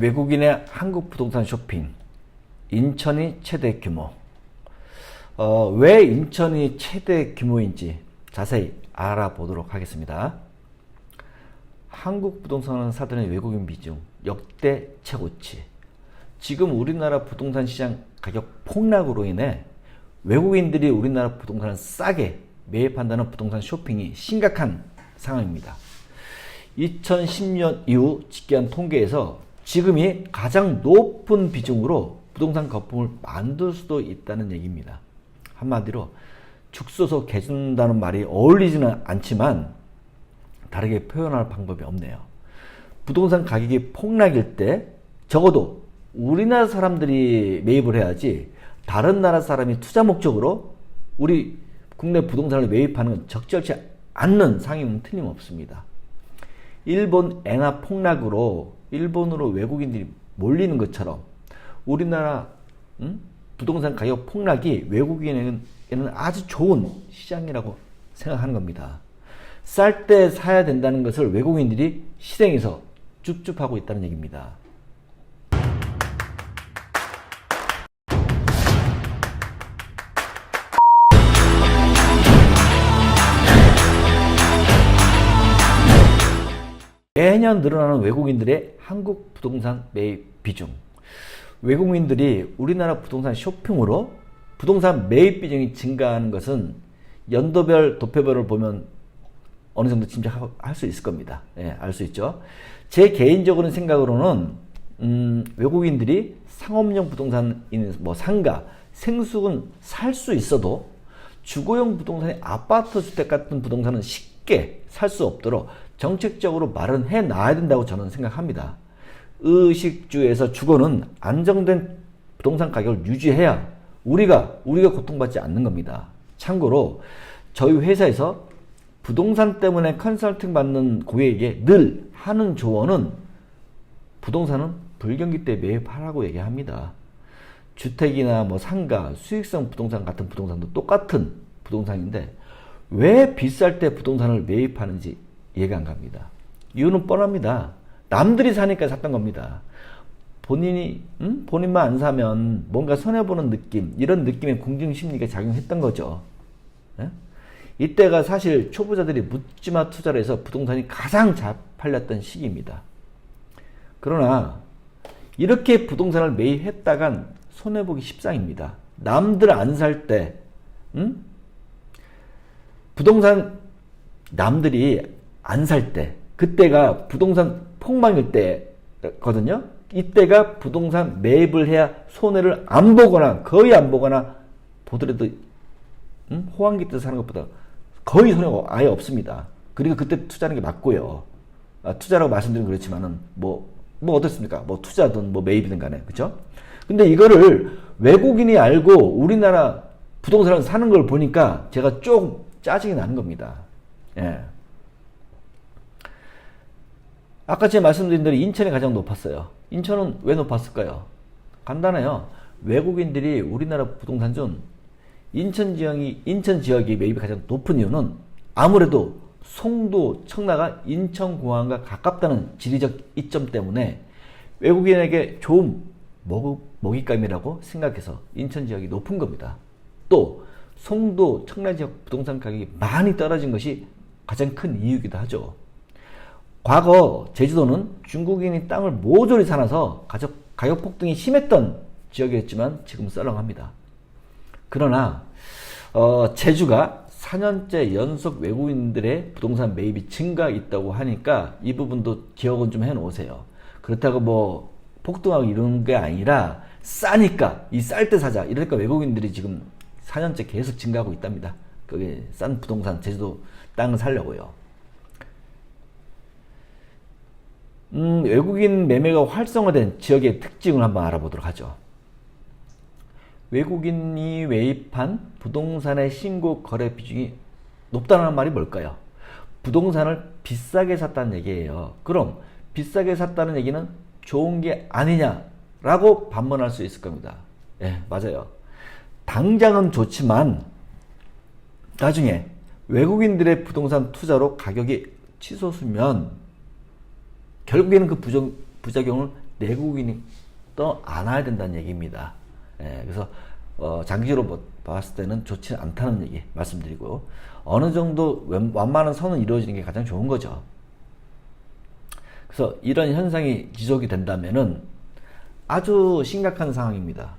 외국인의 한국 부동산 쇼핑 인천이 최대 규모 어, 왜 인천이 최대 규모인지 자세히 알아보도록 하겠습니다. 한국 부동산을 사들인 외국인 비중 역대 최고치. 지금 우리나라 부동산 시장 가격 폭락으로 인해 외국인들이 우리나라 부동산을 싸게 매입한다는 부동산 쇼핑이 심각한 상황입니다. 2010년 이후 집계한 통계에서 지금이 가장 높은 비중으로 부동산 거품을 만들 수도 있다는 얘기입니다. 한마디로 죽서서 개준다는 말이 어울리지는 않지만 다르게 표현할 방법이 없네요. 부동산 가격이 폭락일 때 적어도 우리나라 사람들이 매입을 해야지 다른 나라 사람이 투자 목적으로 우리 국내 부동산을 매입하는 건 적절치 않는 상임은 틀림없습니다. 일본 엔화 폭락으로 일본으로 외국인들이 몰리는 것처럼 우리나라 음? 부동산 가격 폭락이 외국인에게는 아주 좋은 시장이라고 생각하는 겁니다. 쌀 때 사야 된다는 것을 외국인들이 실행해서 줍줍하고 있다는 얘기입니다. 매년 늘어나는 외국인들의 한국 부동산 매입 비중. 외국인들이 우리나라 부동산 쇼핑으로 부동산 매입 비중이 증가하는 것은 연도별, 도표별을 보면 어느 정도 짐작할 수 있을 겁니다. 예, 알 수 있죠. 제 개인적으로는 생각으로는 음, 외국인들이 상업용 부동산인 뭐 상가, 생수는 살 수 있어도 주거용 부동산의 아파트 주택 같은 부동산은 쉽게 살 수 없도록 정책적으로 마련해 놔야 된다고 저는 생각합니다. 의식주에서 주거는 안정된 부동산 가격을 유지해야 우리가 우리가 고통받지 않는 겁니다. 참고로 저희 회사에서 부동산 때문에 컨설팅 받는 고객에게 늘 하는 조언은 부동산은 불경기 때 매입하라고 얘기합니다. 주택이나 뭐 상가, 수익성 부동산 같은 부동산도 똑같은 부동산인데 왜 비쌀 때 부동산을 매입하는지 이해가 안 갑니다. 이유는 뻔합니다. 남들이 사니까 샀던 겁니다. 본인이 음? 본인만 안 사면 뭔가 손해 보는 느낌 이런 느낌의 공정 심리가 작용했던 거죠. 예? 이때가 사실 초보자들이 묻지마 투자를 해서 부동산이 가장 잘 팔렸던 시기입니다. 그러나 이렇게 부동산을 매입했다간 손해 보기 십상입니다. 남들 안 살 때, 음? 부동산 남들이 안 살 때, 그때가 부동산 폭망일 때거든요. 이때가 부동산 매입을 해야 손해를 안 보거나 거의 안 보거나 보더라도 음? 호황기 때 사는 것보다 거의 손해가 아예 없습니다. 그리고 그때 투자하는 게 맞고요. 아, 투자라고 말씀드리면 그렇지만은 뭐, 뭐 어떻습니까? 뭐 투자든 뭐 매입이든 간에. 그죠? 근데 이거를 외국인이 알고 우리나라 부동산을 사는 걸 보니까 제가 좀 짜증이 나는 겁니다. 예. 아까 제가 말씀드린 대로 인천이 가장 높았어요. 인천은 왜 높았을까요? 간단해요. 외국인들이 우리나라 부동산 중 인천 지역이 인천 지역이 매입이 가장 높은 이유는 아무래도 송도, 청라가 인천공항과 가깝다는 지리적 이점 때문에 외국인에게 좋은 먹, 먹잇감이라고 생각해서 인천 지역이 높은 겁니다. 또 송도, 청라 지역 부동산 가격이 많이 떨어진 것이 가장 큰 이유이기도 하죠. 과거 제주도는 중국인이 땅을 모조리 사놔서 가격, 가격 폭등이 심했던 지역이었지만 지금 썰렁합니다. 그러나 어, 제주가 4년째 연속 외국인들의 부동산 매입이 증가 있다고 하니까 이 부분도 기억은 좀 해놓으세요. 그렇다고 뭐 폭등하고 이러는 게 아니라 싸니까 이 쌀 때 사자 이러니까 외국인들이 지금 4년째 계속 증가하고 있답니다. 그게 싼 부동산 제주도 땅을 살려고요. 음, 외국인 매매가 활성화된 지역의 특징을 한번 알아보도록 하죠. 외국인이 매입한 부동산의 신고 거래 비중이 높다는 말이 뭘까요? 부동산을 비싸게 샀다는 얘기예요. 그럼 비싸게 샀다는 얘기는 좋은 게 아니냐라고 반문할 수 있을 겁니다. 예, 맞아요. 당장은 좋지만 나중에 외국인들의 부동산 투자로 가격이 치솟으면 결국에는 그 부정, 부작용을 내국인이 또안 와야 된다는 얘기입니다. 예, 그래서 어, 장기적으로 뭐 봤을 때는 좋지 않다는 얘기 말씀드리고 어느 정도 웬- 완만한 선은 이루어지는 게 가장 좋은 거죠. 그래서 이런 현상이 지속이 된다면은 아주 심각한 상황입니다.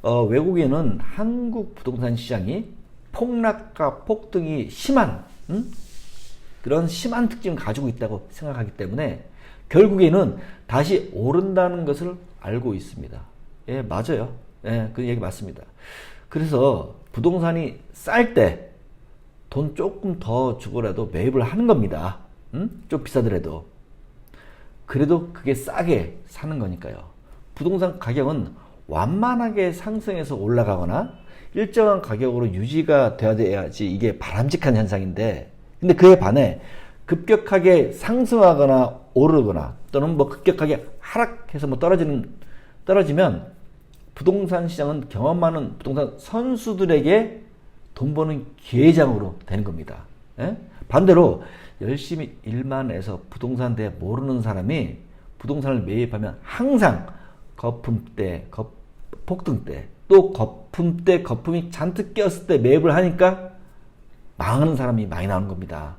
어, 외국인은 한국 부동산 시장이 폭락과 폭등이 심한 음? 그런 심한 특징을 가지고 있다고 생각하기 때문에 결국에는 다시 오른다는 것을 알고 있습니다. 예, 맞아요. 예, 그 얘기 맞습니다. 그래서 부동산이 쌀 때 돈 조금 더 주고라도 매입을 하는 겁니다. 음? 좀 비싸더라도. 그래도 그게 싸게 사는 거니까요. 부동산 가격은 완만하게 상승해서 올라가거나 일정한 가격으로 유지가 돼야 돼야지 이게 바람직한 현상인데 근데 그에 반해 급격하게 상승하거나 오르거나 또는 뭐 급격하게 하락해서 뭐 떨어지는 떨어지면 부동산 시장은 경험 많은 부동산 선수들에게 돈 버는 기회장으로 되는 겁니다. 예? 반대로 열심히 일만 해서 부동산 대 모르는 사람이 부동산을 매입하면 항상 거품 때, 거- 폭등 때, 또 거품 때 거품이 잔뜩 꼈을 때 매입을 하니까 망하는 사람이 많이 나오는 겁니다.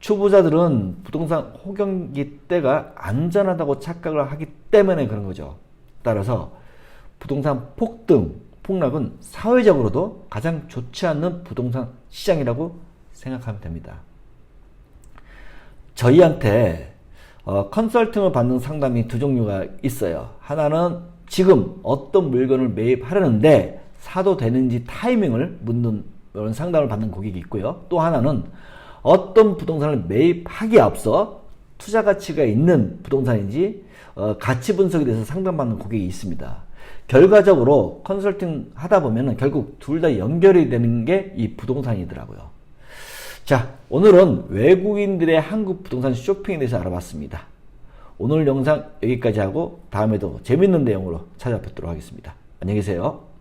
초보자들은 부동산 호경기 때가 안전하다고 착각을 하기 때문에 그런 거죠. 따라서 부동산 폭등, 폭락은 사회적으로도 가장 좋지 않는 부동산 시장이라고 생각하면 됩니다. 저희한테 어, 컨설팅을 받는 상담이 두 종류가 있어요. 하나는 지금 어떤 물건을 매입하려는데 사도 되는지 타이밍을 묻는 그런 상담을 받는 고객이 있고요. 또 하나는 어떤 부동산을 매입하기에 앞서 투자 가치가 있는 부동산인지 어, 가치 분석에 대해서 상담받는 고객이 있습니다. 결과적으로 컨설팅 하다 보면은 결국 둘 다 연결이 되는 게 이 부동산이더라고요. 자, 오늘은 외국인들의 한국 부동산 쇼핑에 대해서 알아봤습니다. 오늘 영상 여기까지 하고 다음에도 재밌는 내용으로 찾아뵙도록 하겠습니다. 안녕히 계세요.